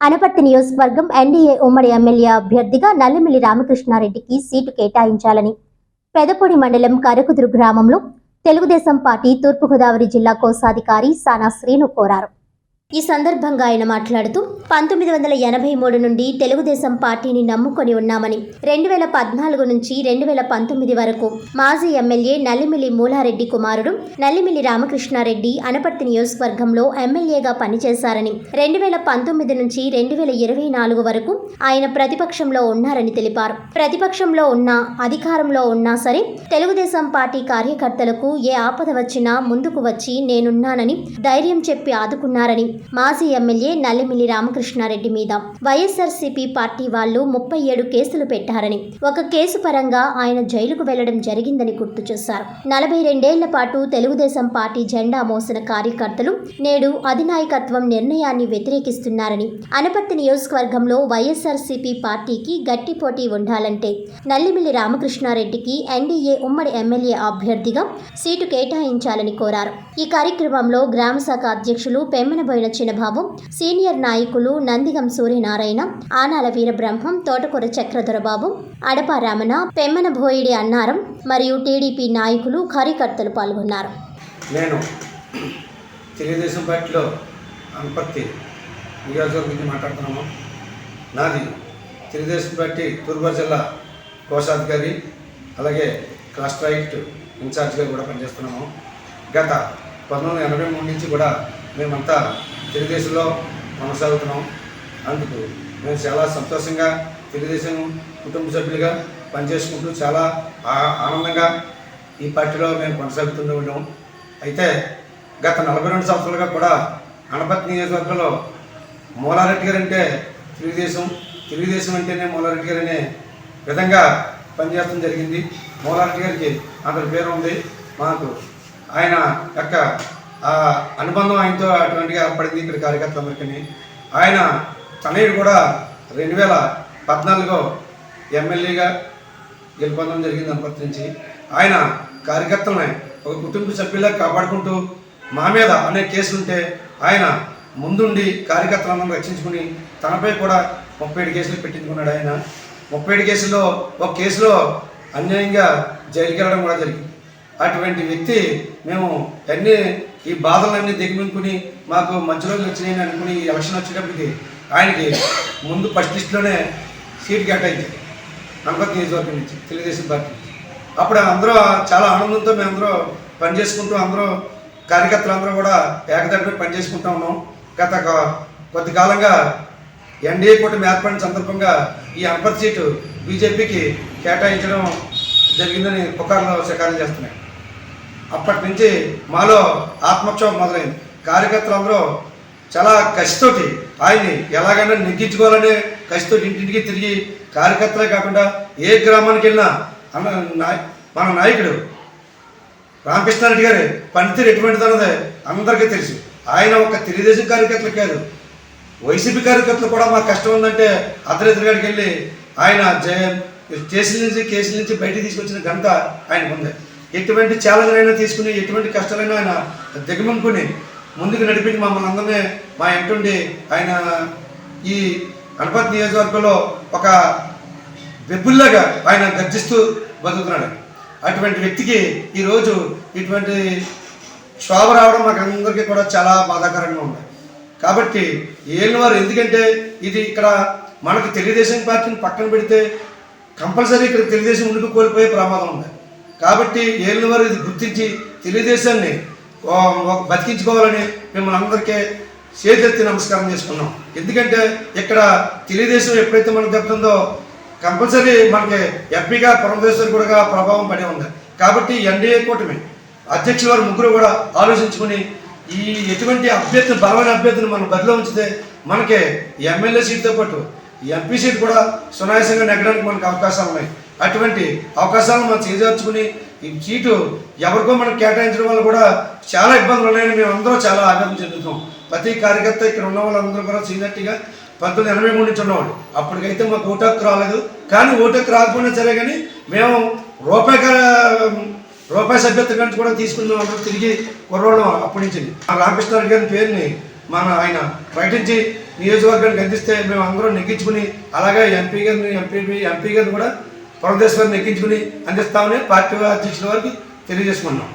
అనపర్తి నియోజకవర్గం ఎన్డీఏ ఉమ్మడి ఎమ్మెల్యే అభ్యర్థిగా నల్లిమిల్లి రామకృష్ణారెడ్డికి సీటు కేటాయించాలని పెదపొడి మండలం కరకుదురు గ్రామంలో తెలుగుదేశం పార్టీ తూర్పుగోదావరి జిల్లా కోశాధికారి సానా శ్రీను కోరారు. ఈ సందర్భంగా ఆయన మాట్లాడుతూ పంతొమ్మిది వందల ఎనభై మూడు నుండి తెలుగుదేశం పార్టీని నమ్ముకొని ఉన్నామని రెండు వేల పద్నాలుగు నుంచి రెండు వేల పంతొమ్మిది వరకు మాజీ ఎమ్మెల్యే నల్లిమిలి మూలారెడ్డి కుమారుడు నల్లిమిలి రామకృష్ణారెడ్డి అనపర్తి నియోజకవర్గంలో ఎమ్మెల్యేగా పనిచేశారని రెండు వేల పంతొమ్మిది నుంచి రెండు వేల ఇరవై నాలుగు వరకు ఆయన ప్రతిపక్షంలో ఉన్నారని తెలిపారు. ప్రతిపక్షంలో ఉన్నా అధికారంలో ఉన్నా సరే తెలుగుదేశం పార్టీ కార్యకర్తలకు ఏ ఆపద వచ్చినా ముందుకు వచ్చి నేనున్నానని ధైర్యం చెప్పి ఆదుకున్నారని మాజీ ఎమ్మెల్యే నల్లిమిల్లి రామకృష్ణారెడ్డి మీద. వైఎస్ఆర్సీపీ పార్టీ వాళ్ళు ముప్పై ఏడు కేసులు పెట్టారని ఒక కేసు పరంగా ఆయన జైలుకు వెళ్ళడం జరిగిందని గుర్తు చేశారు. నలభై రెండేళ్ళ పాటు తెలుగుదేశం పార్టీ జెండా మోసిన కార్యకర్తలు నేడు అధినాయకత్వం నిర్ణయాన్ని వ్యతిరేకిస్తున్నారని అనపర్తి నియోజకవర్గంలో వైఎస్ఆర్సీపీ పార్టీకి గట్టి పోటీ ఉండాలంటే నల్లిమిల్లి రామకృష్ణారెడ్డికి ఎన్డీఏ ఉమ్మడి ఎమ్మెల్యే అభ్యర్థిగా సీటు కేటాయించాలని కోరారు. ఈ కార్యక్రమంలో గ్రామ శాఖ అధ్యక్షులు పెమ్మనబోయిన చిన్నబాబు సీనియర్ నాయకులు నందిగం సూర్యనారాయణ ఆనాల వీరబ్రహ్మం తోటకూర చక్రధరబాబు అడప రమణ పెమ్మన భోయిడి అన్నారం మరియు టీడీపీ నాయకులు కార్యకర్తలు పాల్గొన్నారు. నేను తెలుగుదేశం పార్టీలో అనపర్తి నియోజకవర్గం నుంచి మాట్లాడుతున్నాము. నాది తెలుగుదేశం పార్టీ తూర్పు జిల్లా కోశాధికారి అలాగే క్లాస్ట్రైట్ ఇన్ఛార్జ్గా కూడా పనిచేస్తున్నాము. గత పంతొమ్మిది వందల ఎనభై మూడు నుంచి కూడా మేమంతా తెలుగుదేశంలో కొనసాగుతున్నాం. అందుకు మేము చాలా సంతోషంగా తెలుగుదేశం కుటుంబ సభ్యులుగా పనిచేసుకుంటూ చాలా ఆనందంగా ఈ పార్టీలో మేము కొనసాగుతూనే ఉన్నాం. అయితే గత నలభై రెండు సంవత్సరాలుగా కూడా అనపత్ నియోజకవర్గంలో మూలారెడ్డి గారు అంటే తెలుగుదేశం తెలుగుదేశం అంటేనే మూలారెడ్డి గారు అనే విధంగా పనిచేయడం జరిగింది. మూలారెడ్డి గారికి అతని పేరు ఉంది. మాకు ఆయన యొక్క అనుబంధం ఆయనతో అటువంటిగా ఏర్పడింది ఇక్కడ కార్యకర్తలందరికీ ఆయన తనయుడు కూడా రెండు వేల పద్నాలుగులో ఎమ్మెల్యేగా గెలుపొందడం జరిగింది అనపర్తి నుంచి. ఆయన కార్యకర్తలని ఒక కుటుంబ సభ్యులా కాపాడుకుంటూ మా మీద అనేక కేసులుంటే ఆయన ముందుండి కార్యకర్తలను రక్షించుకుని తనపై కూడా ముప్పై ఏడు కేసులు పెట్టించుకున్నాడు ఆయన. ముప్పై ఏడు కేసుల్లో ఒక కేసులో అన్యాయంగా జైలుకి వెళ్ళడం కూడా జరిగింది. అటువంటి వ్యక్తి మేము ఎన్ని ఈ బాధలన్నీ దిగమింగుకుని మాకు మంచి రోజులు వచ్చినాయని అనుకుని ఈ ఎలక్షన్ వచ్చేటప్పటికి ఆయనకి ముందు ఫస్ట్ లిస్టులోనే సీట్ కేటాయించారు అనపతి నియోజకవర్గం నుంచి తెలుగుదేశం పార్టీ నుంచి. అప్పుడు అందరూ చాలా ఆనందంతో మేము అందరూ పనిచేసుకుంటూ అందరూ కార్యకర్తలు అందరూ కూడా ఏకదగ్గా పనిచేసుకుంటూ ఉన్నాం. గత కొద్ది కాలంగా ఎన్డీఏ కూటమి ఏర్పడిన సందర్భంగా ఈ అనపతి సీటు బీజేపీకి కేటాయించడం జరిగిందని పుకార్లు శకారం చేస్తున్నాయి. అప్పటి నుంచి మాలో ఆత్మక్షోభం మొదలైంది. కార్యకర్తలందరూ చాలా కసితోటి ఆయన్ని ఎలాగైనా నెగ్గించుకోవాలనే కసితో ఇంటింటికి తిరిగి కార్యకర్తలే కాకుండా ఏ గ్రామానికి వెళ్ళినా అన్న నాయ- మన నాయకుడు రామకృష్ణారెడ్డి గారి పనితీరు ఎటువంటిదన్నది అందరికీ తెలుసు. ఆయన ఒక తెలుగుదేశం కార్యకర్తలు కాదు. వైసీపీ కార్యకర్తలు కూడా మాకు కష్టం ఉందంటే అర్ధరాత్రి వెళ్ళి ఆయన జయ కేసుల నుంచి కేసుల నుంచి బయటికి తీసుకొచ్చిన ఘనత ఆయనకు ఉంది ఎటువంటి ఛాలెంజ్ అయినా తీసుకుని ఎటువంటి కష్టాలైనా ఆయన దిగమనుకుని ముందుకు నడిపించి మమ్మల్ని అందరినీ మా ఇంటుండి ఆయన ఈ గణపతి నియోజకవర్గంలో ఒక వెబ్బుల్లాగా ఆయన గర్జిస్తూ బతుకుతున్నాడు. అటువంటి వ్యక్తికి ఈరోజు ఇటువంటి శోభ రావడం మాకు అందరికీ కూడా చాలా బాధాకరంగా ఉంది. కాబట్టి ఏలినవారు ఎందుకంటే ఇది ఇక్కడ మనకు తెలుగుదేశం పార్టీని పక్కన పెడితే కంపల్సరీ ఇక్కడ తెలుగుదేశం ముందుకు కోల్పోయే ప్రమాదం ఉంది. కాబట్టి ఏళ్ళ వారు ఇది గుర్తించి తెలుగుదేశాన్ని బతికించుకోవాలని మిమ్మల్ని అందరికీ చేతెత్తి నమస్కారం చేసుకున్నాం. ఎందుకంటే ఇక్కడ తెలుగుదేశం ఎప్పుడైతే మనకు దెబ్బతుందో కంపల్సరీ మనకి ఎంపీగా పురంధేశ్వరి కూడా ప్రభావం పడి ఉంది. కాబట్టి ఎన్డీఏ కూటమి అధ్యక్షుల వారు ముగ్గురు కూడా ఆలోచించుకుని ఈ ఎటువంటి అభ్యర్థి బలమైన అభ్యర్థిని మనం బదిలో ఉంచితే మనకి ఎమ్మెల్యే సీట్తో పాటు ఎంపీ సీట్ కూడా సునాయాసంగా నెగ్గడానికి మనకు అవకాశాలు ఉన్నాయి. అటువంటి అవకాశాలను మనం చేజార్చుకుని ఈ సీటు ఎవరికో మనం కేటాయించడం వల్ల కూడా చాలా ఇబ్బందులు ఉన్నాయని మేము అందరూ చాలా ఆనందం చెందుతాం ప్రతి కార్యకర్త ఇక్కడ ఉన్న వాళ్ళందరూ కూడా సీనియర్టీగా పంతొమ్మిది ఎనభై మూడు నుంచి ఉన్నవాడు అప్పటికైతే మాకు ఓటకు రాలేదు. కానీ ఓటకు రాకపోయినా సరే కానీ మేము రూపాయి రూపాయి సభ్యత్వం కంటే కూడా తీసుకున్నాం అందరూ తిరిగి కొరవడం అప్పటి నుంచి. రామకృష్ణారెడ్డి గారి పేరుని మన ఆయన ప్రకటించి నియోజకవర్గానికి అందిస్తే మేము అందరం నెగ్గించుకుని అలాగే ఎంపీ గారిని ఎంపీ ఎంపీ గారిని కూడా పరమేశ్వరిని ఎక్కించుకుని అందిస్తామని పార్టీ అధ్యక్షుల వారికి తెలియజేసుకున్నాం.